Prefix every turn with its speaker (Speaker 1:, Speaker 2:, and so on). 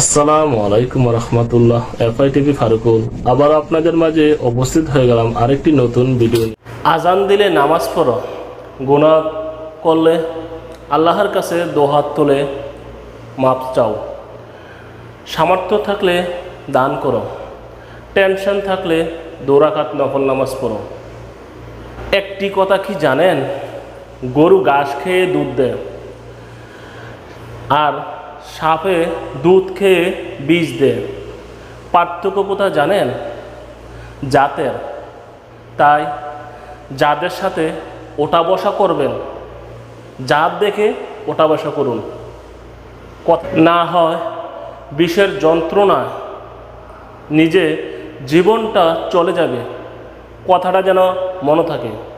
Speaker 1: আসসালামু আলাইকুম রহমতুল্লাহ FI TV Farukul. আবার আপনাদের মাঝে উপস্থিত হয়ে গেলাম আরেকটি নতুন ভিডিও আজান দিলে নামাজ পড়ো, গুনাহ করলে আল্লাহর কাছে দোহাত তুলে মাপ চাও। সামর্থ্য থাকলে দান করো। টেনশন থাকলে দৌড়াকাত নফল নামাজ পড়ো। একটি কথা কি জানেন? গরু ঘাস খেয়ে দুধ দেয়। আর সাপে দুধ খেয়ে বীজ দেয়। পার্থক্য কোথায় জানেন? জাতের। তাই যাদের সাথে ওটা বসা করবেন। জাত দেখে ওটা বসা করুন। না হয় বিষের যন্ত্রণায় নিজে জীবনটা চলে যাবে। কথাটা যেন মনে থাকে।